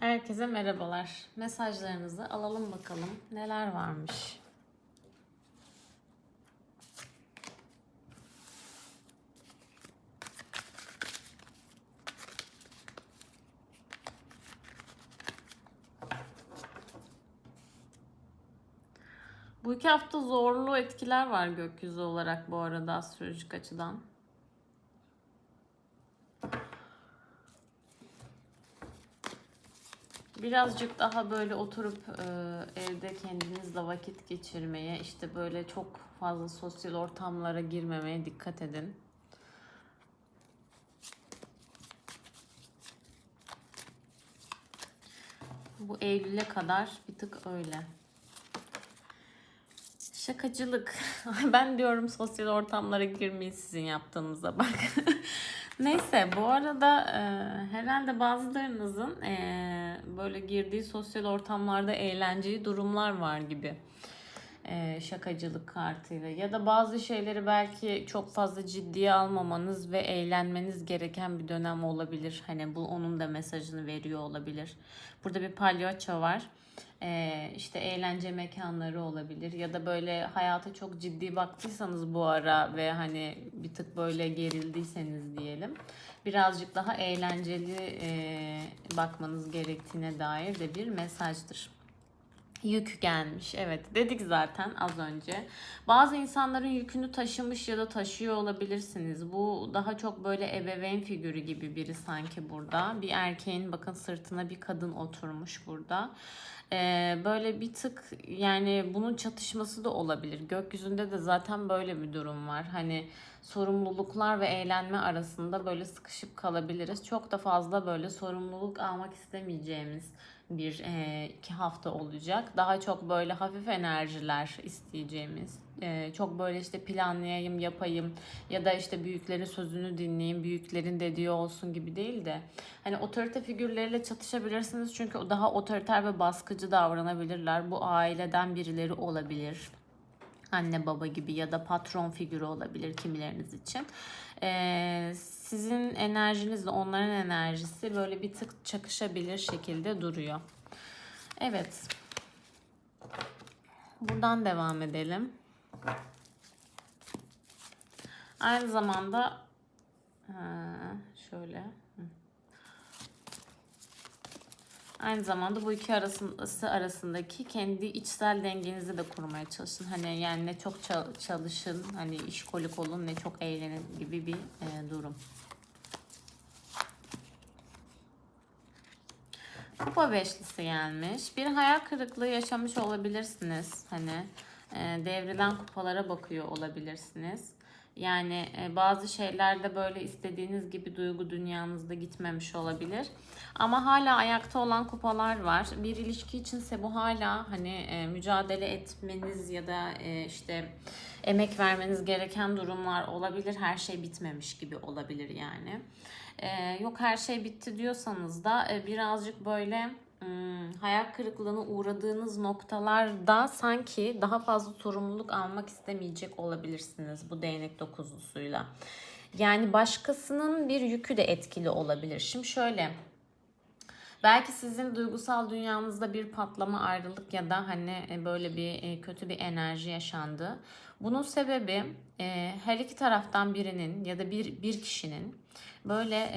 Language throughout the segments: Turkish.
Herkese merhabalar. Mesajlarınızı alalım bakalım. Neler varmış? Bu iki hafta zorlu etkiler var gökyüzü olarak bu arada astrolojik açıdan. Birazcık daha böyle oturup e, evde kendinizle vakit geçirmeye, işte böyle çok fazla sosyal ortamlara girmemeye dikkat edin. Bu Eylül'e kadar bir tık öyle. Şakacılık. Ben diyorum sosyal ortamlara girmeyin sizin yaptığınıza bak. Neyse bu arada e, herhalde bazılarınızın e, böyle girdiği sosyal ortamlarda eğlenceli durumlar var gibi. E, şakacılık kartıyla ya da bazı şeyleri belki çok fazla ciddiye almamanız ve eğlenmeniz gereken bir dönem olabilir. Hani bu onun da mesajını veriyor olabilir. Burada bir palyaço var. Ee, işte eğlence mekanları olabilir ya da böyle hayata çok ciddi baktıysanız bu ara ve hani bir tık böyle gerildiyseniz diyelim birazcık daha eğlenceli e, bakmanız gerektiğine dair de bir mesajdır. Yük gelmiş. Evet dedik zaten az önce. Bazı insanların yükünü taşımış ya da taşıyor olabilirsiniz. Bu daha çok böyle ebeveyn figürü gibi biri sanki burada. Bir erkeğin bakın sırtına bir kadın oturmuş burada. Ee, böyle bir tık yani bunun çatışması da olabilir. Gökyüzünde de zaten böyle bir durum var. Hani sorumluluklar ve eğlenme arasında böyle sıkışıp kalabiliriz. Çok da fazla böyle sorumluluk almak istemeyeceğimiz bir e, iki hafta olacak. Daha çok böyle hafif enerjiler isteyeceğimiz. E, çok böyle işte planlayayım, yapayım ya da işte büyüklerin sözünü dinleyeyim, büyüklerin dediği olsun gibi değil de hani otorite figürleriyle çatışabilirsiniz çünkü daha otoriter ve baskıcı davranabilirler. Bu aileden birileri olabilir anne baba gibi ya da patron figürü olabilir kimileriniz için. Ee, sizin enerjinizle onların enerjisi böyle bir tık çakışabilir şekilde duruyor. Evet. Buradan devam edelim. Aynı zamanda ha, şöyle Aynı zamanda bu iki arası arasındaki kendi içsel dengenizi de kurmaya çalışın. Hani yani ne çok çalışın, hani işkolik olun, ne çok eğlenin gibi bir e, durum. Kupa beşlisi gelmiş. Bir hayal kırıklığı yaşamış olabilirsiniz. Hani e, devrilen kupalara bakıyor olabilirsiniz. Yani e, bazı şeylerde böyle istediğiniz gibi duygu dünyanızda gitmemiş olabilir. Ama hala ayakta olan kupalar var. Bir ilişki içinse bu hala hani e, mücadele etmeniz ya da e, işte emek vermeniz gereken durumlar olabilir. Her şey bitmemiş gibi olabilir yani. Yok her şey bitti diyorsanız da birazcık böyle Hmm, hayal kırıklığına uğradığınız noktalarda sanki daha fazla sorumluluk almak istemeyecek olabilirsiniz bu değnek dokuzlusuyla. Yani başkasının bir yükü de etkili olabilir. Şimdi şöyle Belki sizin duygusal dünyanızda bir patlama, ayrılık ya da hani e, böyle bir e, kötü bir enerji yaşandı. Bunun sebebi e, her iki taraftan birinin ya da bir bir kişinin böyle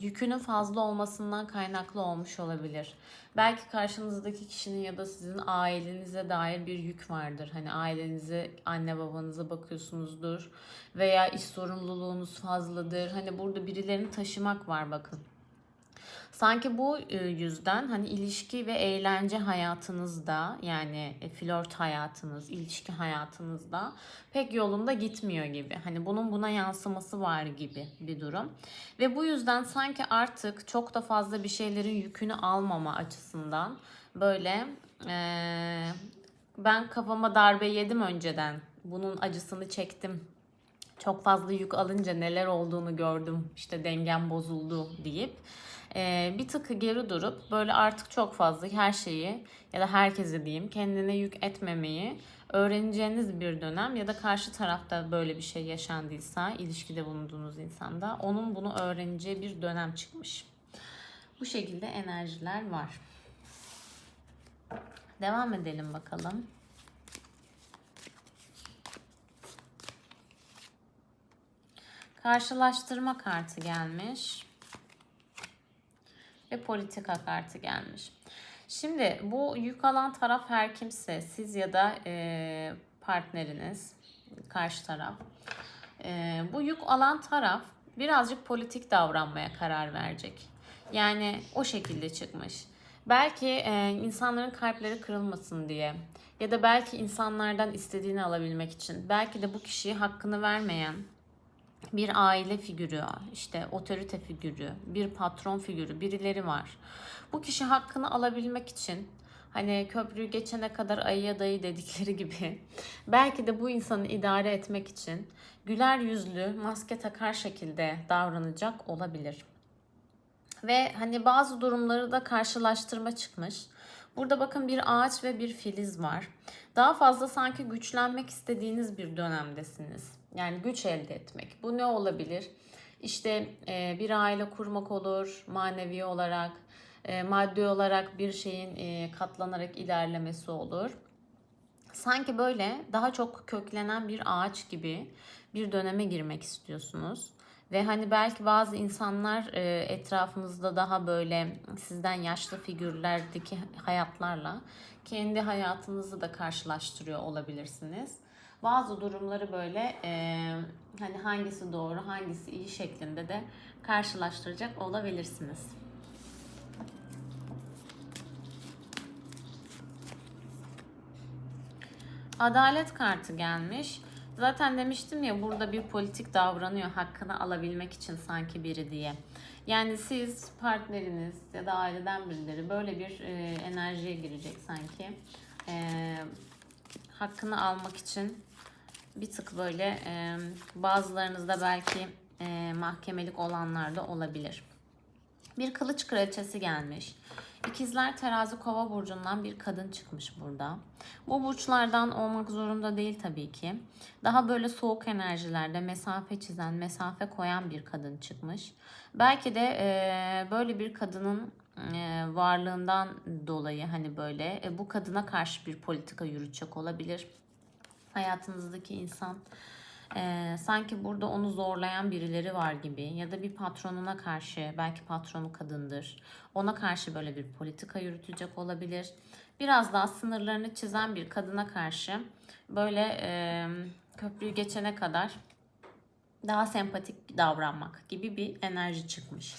yükünün fazla olmasından kaynaklı olmuş olabilir. Belki karşınızdaki kişinin ya da sizin ailenize dair bir yük vardır. Hani ailenize, anne babanıza bakıyorsunuzdur veya iş sorumluluğunuz fazladır. Hani burada birilerini taşımak var bakın. Sanki bu e, yüzden hani ilişki ve eğlence hayatınızda yani e, flört hayatınız, ilişki hayatınızda pek yolunda gitmiyor gibi. Hani bunun buna yansıması var gibi bir durum. Ve bu yüzden sanki artık çok da fazla bir şeylerin yükünü almama açısından böyle ee, ben kafama darbe yedim önceden. Bunun acısını çektim çok fazla yük alınca neler olduğunu gördüm işte dengem bozuldu deyip e, bir tık geri durup böyle artık çok fazla her şeyi ya da herkese diyeyim kendine yük etmemeyi öğreneceğiniz bir dönem ya da karşı tarafta böyle bir şey yaşandıysa ilişkide bulunduğunuz insanda onun bunu öğreneceği bir dönem çıkmış. Bu şekilde enerjiler var. Devam edelim bakalım. Karşılaştırma kartı gelmiş. Ve politika kartı gelmiş. Şimdi bu yük alan taraf her kimse siz ya da e, partneriniz karşı taraf. E, bu yük alan taraf birazcık politik davranmaya karar verecek. Yani o şekilde çıkmış. Belki e, insanların kalpleri kırılmasın diye ya da belki insanlardan istediğini alabilmek için belki de bu kişiye hakkını vermeyen bir aile figürü, işte otorite figürü, bir patron figürü, birileri var. Bu kişi hakkını alabilmek için hani köprüyü geçene kadar ayıya dayı dedikleri gibi belki de bu insanı idare etmek için güler yüzlü, maske takar şekilde davranacak olabilir. Ve hani bazı durumları da karşılaştırma çıkmış. Burada bakın bir ağaç ve bir filiz var. Daha fazla sanki güçlenmek istediğiniz bir dönemdesiniz. Yani güç elde etmek. Bu ne olabilir? İşte e, bir aile kurmak olur, manevi olarak, e, maddi olarak bir şeyin e, katlanarak ilerlemesi olur. Sanki böyle daha çok köklenen bir ağaç gibi bir döneme girmek istiyorsunuz. Ve hani belki bazı insanlar e, etrafınızda daha böyle sizden yaşlı figürlerdeki hayatlarla kendi hayatınızı da karşılaştırıyor olabilirsiniz. Bazı durumları böyle e, hani hangisi doğru hangisi iyi şeklinde de karşılaştıracak olabilirsiniz. Adalet kartı gelmiş. Zaten demiştim ya burada bir politik davranıyor hakkını alabilmek için sanki biri diye. Yani siz partneriniz ya da aileden birileri böyle bir e, enerjiye girecek sanki. E, hakkını almak için bir tık böyle e, bazılarınızda belki e, mahkemelik olanlar da olabilir. Bir kılıç kraliçesi gelmiş. İkizler terazi kova burcundan bir kadın çıkmış burada. Bu burçlardan olmak zorunda değil tabii ki. Daha böyle soğuk enerjilerde mesafe çizen, mesafe koyan bir kadın çıkmış. Belki de e, böyle bir kadının e, varlığından dolayı hani böyle e, bu kadına karşı bir politika yürütecek olabilir. Hayatınızdaki insan ee, sanki burada onu zorlayan birileri var gibi ya da bir patronuna karşı belki patronu kadındır ona karşı böyle bir politika yürütecek olabilir biraz daha sınırlarını çizen bir kadına karşı böyle e, köprüyü geçene kadar daha sempatik davranmak gibi bir enerji çıkmış.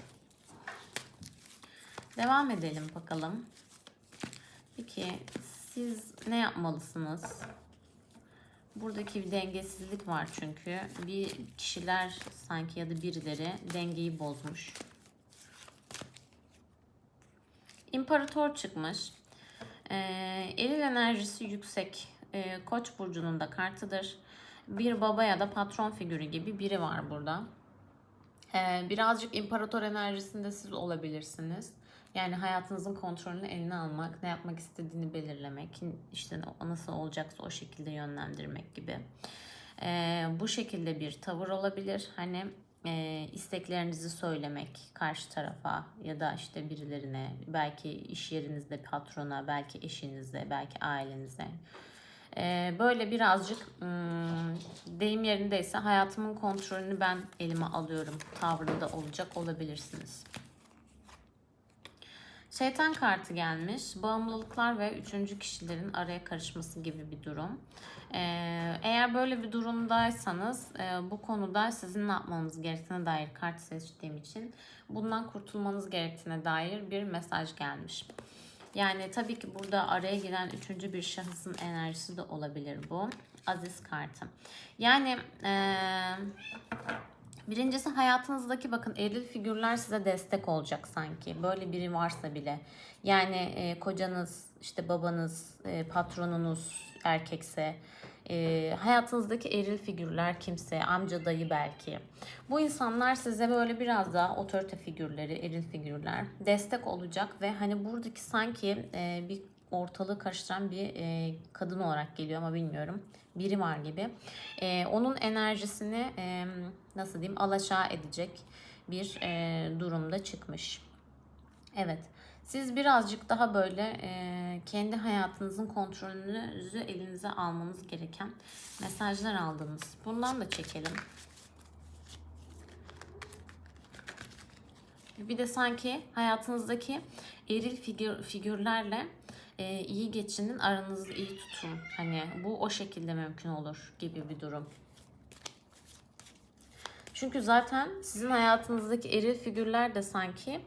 Devam edelim bakalım. Peki siz ne yapmalısınız? Buradaki bir dengesizlik var çünkü. Bir kişiler sanki ya da birileri dengeyi bozmuş. İmparator çıkmış. Ee, eril enerjisi yüksek. Ee, Koç burcunun da kartıdır. Bir baba ya da patron figürü gibi biri var burada. Ee, birazcık imparator enerjisinde siz olabilirsiniz. Yani hayatınızın kontrolünü eline almak, ne yapmak istediğini belirlemek, işte nasıl olacaksa o şekilde yönlendirmek gibi. Ee, bu şekilde bir tavır olabilir. Hani e, isteklerinizi söylemek karşı tarafa ya da işte birilerine, belki iş yerinizde patrona, belki eşinize, belki ailenize. Ee, böyle birazcık ım, deyim yerindeyse hayatımın kontrolünü ben elime alıyorum tavrında olacak olabilirsiniz. Şeytan kartı gelmiş. Bağımlılıklar ve üçüncü kişilerin araya karışması gibi bir durum. Ee, eğer böyle bir durumdaysanız e, bu konuda sizin ne yapmanız gerektiğine dair kart seçtiğim için bundan kurtulmanız gerektiğine dair bir mesaj gelmiş. Yani tabii ki burada araya giren üçüncü bir şahısın enerjisi de olabilir bu. Aziz kartı. Yani eee Birincisi hayatınızdaki bakın eril figürler size destek olacak sanki. Böyle biri varsa bile. Yani e, kocanız, işte babanız, e, patronunuz erkekse, e, hayatınızdaki eril figürler kimse, amca dayı belki. Bu insanlar size böyle biraz daha otorite figürleri, eril figürler destek olacak ve hani buradaki sanki e, bir ortalığı karıştıran bir e, kadın olarak geliyor ama bilmiyorum. Biri var gibi. E, onun enerjisini e, nasıl diyeyim alaşağı edecek bir e, durumda çıkmış. Evet. Siz birazcık daha böyle e, kendi hayatınızın kontrolünüzü elinize almanız gereken mesajlar aldınız. Bundan da çekelim. Bir de sanki hayatınızdaki eril figür, figürlerle e, iyi geçinin, aranızı iyi tutun. Hani bu o şekilde mümkün olur gibi bir durum. Çünkü zaten sizin hayatınızdaki eril figürler de sanki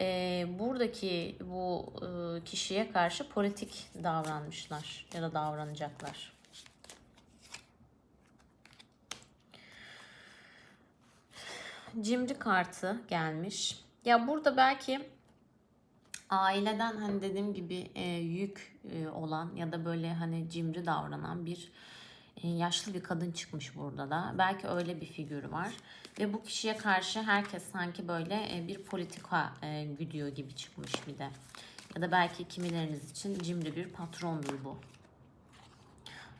e, buradaki bu e, kişiye karşı politik davranmışlar ya da davranacaklar. Cimri kartı gelmiş. Ya burada belki aileden hani dediğim gibi e, yük e, olan ya da böyle hani cimri davranan bir yaşlı bir kadın çıkmış burada da. Belki öyle bir figür var. Ve bu kişiye karşı herkes sanki böyle e, bir politika e, güdüyor gibi çıkmış bir de. Ya da belki kimileriniz için cimri bir patrondur bu.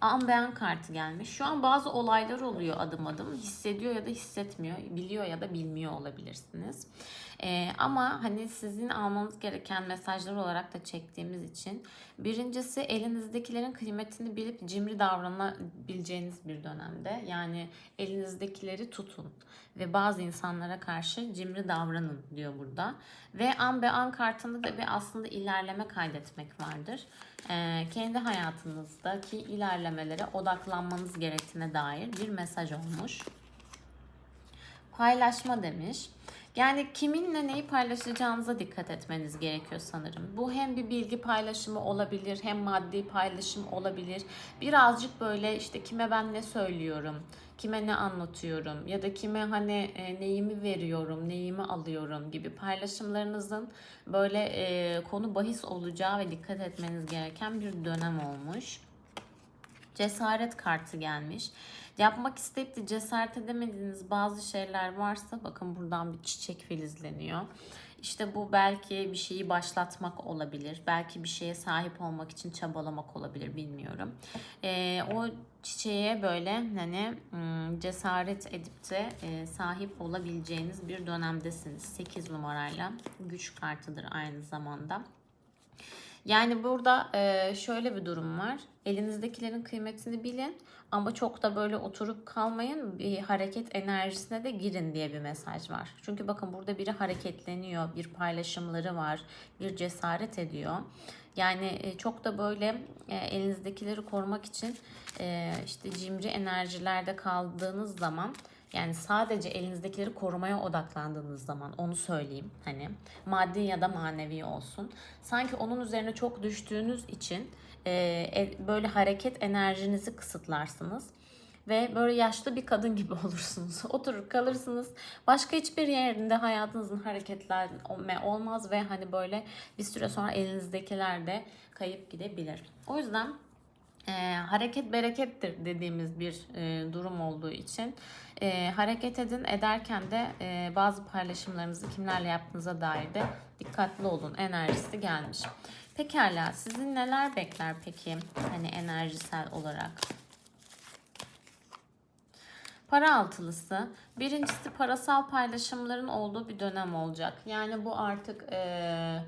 An beyan kartı gelmiş. Şu an bazı olaylar oluyor adım adım. Hissediyor ya da hissetmiyor. Biliyor ya da bilmiyor olabilirsiniz. Ee, ama hani sizin almanız gereken mesajlar olarak da çektiğimiz için birincisi elinizdekilerin kıymetini bilip cimri davranabileceğiniz bir dönemde. Yani elinizdekileri tutun ve bazı insanlara karşı cimri davranın diyor burada. Ve an be an kartında da bir aslında ilerleme kaydetmek vardır. Ee, kendi hayatınızdaki ilerlemelere odaklanmanız gerektiğine dair bir mesaj olmuş. Paylaşma demiş. Yani kiminle neyi paylaşacağınıza dikkat etmeniz gerekiyor sanırım. Bu hem bir bilgi paylaşımı olabilir, hem maddi paylaşım olabilir. Birazcık böyle işte kime ben ne söylüyorum, kime ne anlatıyorum ya da kime hani e, neyimi veriyorum, neyimi alıyorum gibi paylaşımlarınızın böyle e, konu bahis olacağı ve dikkat etmeniz gereken bir dönem olmuş. Cesaret kartı gelmiş. Yapmak isteyip de cesaret edemediğiniz bazı şeyler varsa bakın buradan bir çiçek filizleniyor. İşte bu belki bir şeyi başlatmak olabilir. Belki bir şeye sahip olmak için çabalamak olabilir bilmiyorum. Ee, o çiçeğe böyle hani hmm, cesaret edip de e, sahip olabileceğiniz bir dönemdesiniz. 8 numarayla güç kartıdır aynı zamanda. Yani burada e, şöyle bir durum var. Elinizdekilerin kıymetini bilin ama çok da böyle oturup kalmayın. Bir hareket enerjisine de girin diye bir mesaj var. Çünkü bakın burada biri hareketleniyor, bir paylaşımları var, bir cesaret ediyor. Yani e, çok da böyle e, elinizdekileri korumak için e, işte cimri enerjilerde kaldığınız zaman yani sadece elinizdekileri korumaya odaklandığınız zaman onu söyleyeyim hani maddi ya da manevi olsun. Sanki onun üzerine çok düştüğünüz için e, böyle hareket enerjinizi kısıtlarsınız ve böyle yaşlı bir kadın gibi olursunuz. Oturur kalırsınız. Başka hiçbir yerinde hayatınızın hareketler olmaz ve hani böyle bir süre sonra elinizdekiler de kayıp gidebilir. O yüzden e, hareket berekettir dediğimiz bir e, durum olduğu için e, hareket edin ederken de e, bazı paylaşımlarınızı kimlerle yaptığınıza dair de dikkatli olun enerjisi gelmiş. Pekala sizin neler bekler peki hani enerjisel olarak? Para altılısı. Birincisi parasal paylaşımların olduğu bir dönem olacak. Yani bu artık e,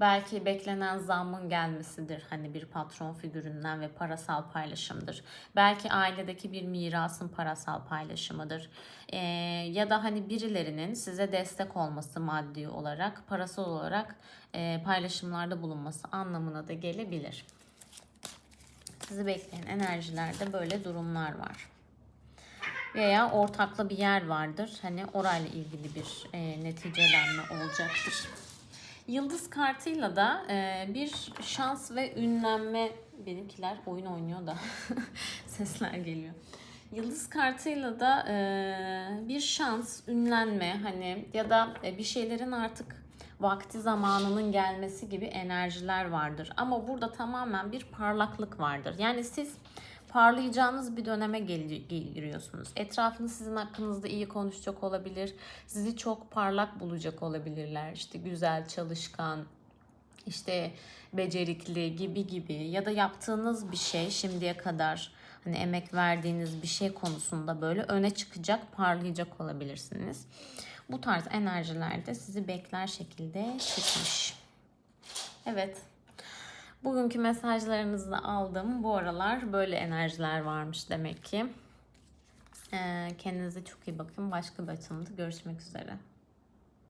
belki beklenen zammın gelmesidir. Hani bir patron figüründen ve parasal paylaşımdır. Belki ailedeki bir mirasın parasal paylaşımıdır. Ee, ya da hani birilerinin size destek olması maddi olarak, parasal olarak e, paylaşımlarda bulunması anlamına da gelebilir. Sizi bekleyen enerjilerde böyle durumlar var veya ortaklı bir yer vardır. Hani orayla ilgili bir e, neticelenme olacaktır. Yıldız kartıyla da e, bir şans ve ünlenme benimkiler oyun oynuyor da sesler geliyor. Yıldız kartıyla da e, bir şans, ünlenme hani ya da e, bir şeylerin artık vakti zamanının gelmesi gibi enerjiler vardır. Ama burada tamamen bir parlaklık vardır. Yani siz parlayacağınız bir döneme giriyorsunuz. Etrafınız sizin hakkınızda iyi konuşacak olabilir. Sizi çok parlak bulacak olabilirler. İşte güzel, çalışkan, işte becerikli gibi gibi ya da yaptığınız bir şey şimdiye kadar hani emek verdiğiniz bir şey konusunda böyle öne çıkacak, parlayacak olabilirsiniz. Bu tarz enerjilerde sizi bekler şekilde çıkmış. Evet. Bugünkü mesajlarınızı da aldım. Bu aralar böyle enerjiler varmış demek ki. Ee, kendinize çok iyi bakın. Başka bir açılımda görüşmek üzere.